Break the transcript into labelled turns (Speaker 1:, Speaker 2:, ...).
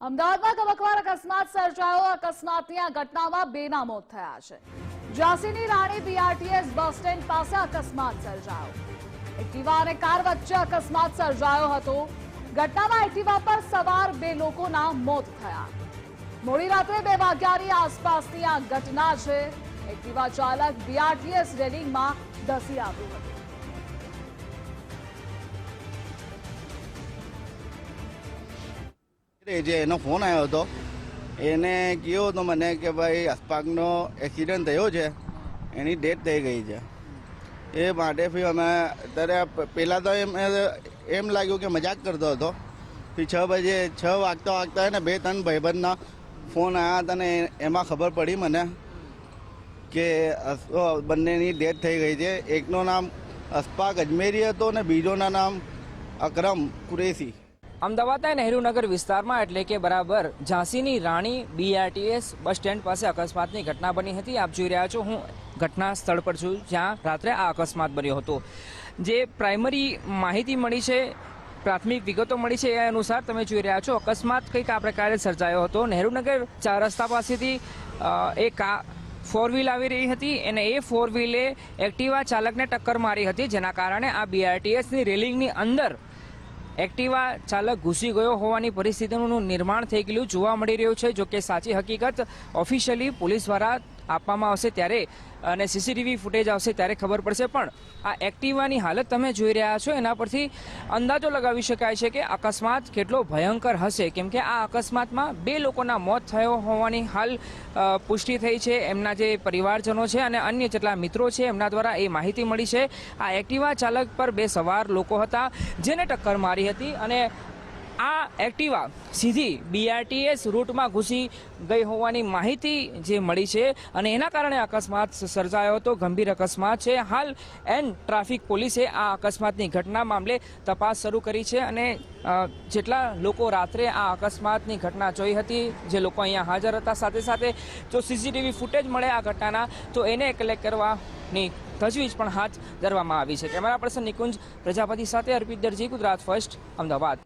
Speaker 1: અમદાવાદમાં કબકવાર અકસ્માત સર્જાયો. અકસ્માતની આ ઘટનામાં બેના મોત થયા છે. ઝાંસીની રાણી બીઆરટીએસ બસ સ્ટેન્ડ પાસે અકસ્માત સર્જાયો. એક્ટિવા અને કાર વચ્ચે અકસ્માત સર્જાયો હતો. ઘટનામાં એક્ટિવા પર સવાર બે લોકોના મોત થયા. મોડી રાત્રે બે વાગ્યાની આસપાસની આ ઘટના છે. એક્ટિવા ચાલક બીઆરટીએસ રેલિંગમાં ધસી આવ્યું હતું.
Speaker 2: એ જે એનો ફોન આવ્યો હતો, એને કહ્યું હતું મને કે ભાઈ અસ્પાકનો એક્સિડન્ટ થયો છે, એની ડેથ થઈ ગઈ છે. એ માટે ફી અમે અત્યારે પહેલાં તો એમ એમ લાગ્યું કે મજાક કરતો હતો. પછી છ બજે, છ વાગતા વાગતા ને બે, ત્રણ ભાઈબંધના ફોન આવ્યા હતા ને એમાં ખબર પડી મને કે બંનેની ડેથ થઈ ગઈ છે. એકનું નામ અસ્પાક અજમેરી હતો ને બીજોના નામ અકરમ કુરેશી.
Speaker 3: અમદાવાદના નહેરુનગર વિસ્તારમાં એટલે કે બરાબર ઝાંસીની રાણી બીઆરટીએસ બસ સ્ટેન્ડ પાસે અકસ્માતની ઘટના બની હતી. આપ જોઈ રહ્યા છો, હું ઘટના સ્થળ પર છું, જ્યાં રાત્રે આ અકસ્માત બન્યો હતો. જે પ્રાઇમરી માહિતી મળી છે, પ્રાથમિક વિગતો મળી છે એ અનુસાર તમે જોઈ રહ્યા છો, અકસ્માત કંઈક આ પ્રકારે સર્જાયો હતો. નહેરુનગર ચાર રસ્તા પાસેથી એક ફોર વ્હીલ આવી રહી હતી અને એ ફોર વ્હીલે એક્ટિવા ચાલકને ટક્કર મારી હતી, જેના કારણે આ બીઆરટીએસની રેલિંગની અંદર એક્ટિવા ચાલક ઘૂસી ગયો હોવાની પરિસ્થિતિનું નિર્માણ થઈ ગયેલું જોવા મળી રહ્યું છે, જો કે સાચી હકીકત ઓફિશિયલી પોલીસ દ્વારા આપવામાં આવશે ત્યારે, અને સીસીટીવી ફૂટેજ આવશે ત્યારે ખબર પડશે. પણ આ એક્ટિવાની હાલત તમે જોઈ રહ્યા છો, એના પરથી અંદાજો લગાવી શકાય છે કે અકસ્માત કેટલો ભયંકર હશે. કેમ કે આ અકસ્માતમાં બે લોકોના મોત થયો હોવાની હાલ પુષ્ટિ થઈ છે. એમના જે પરિવારજનો છે અને અન્ય જેટલા મિત્રો છે, એમના દ્વારા એ માહિતી મળી છે. આ એક્ટિવા ચાલક પર બે સવાર લોકો હતા, જેને ટક્કર મારી હતી અને આ એક્ટિવા સીધી બીઆરટીએસ રૂટમાં ઘૂસી ગઈ હોવાની માહિતી જે મળી છે અને એના કારણે અકસ્માત સર્જાયો હતો. ગંભીર અકસ્માત છે. હાલ એન ટ્રાફિક પોલીસે આ અકસ્માતની ઘટના મામલે તપાસ શરૂ કરી છે અને જેટલા લોકો રાત્રે આ અકસ્માતની ઘટના જોઈ હતી, જે લોકો અહીંયા હાજર હતા, સાથે સાથે જો સીસીટીવી ફૂટેજ મળે આ ઘટનાના, તો એને કલેક્ટ કરવાની તજવીજ પણ હાથ ધરવામાં આવી છે. કેમેરા પર્સન નિકુંજ પ્રજાપતિ સાથે અર્પિત દરજી, ગુજરાત ફર્સ્ટ અમદાવાદ.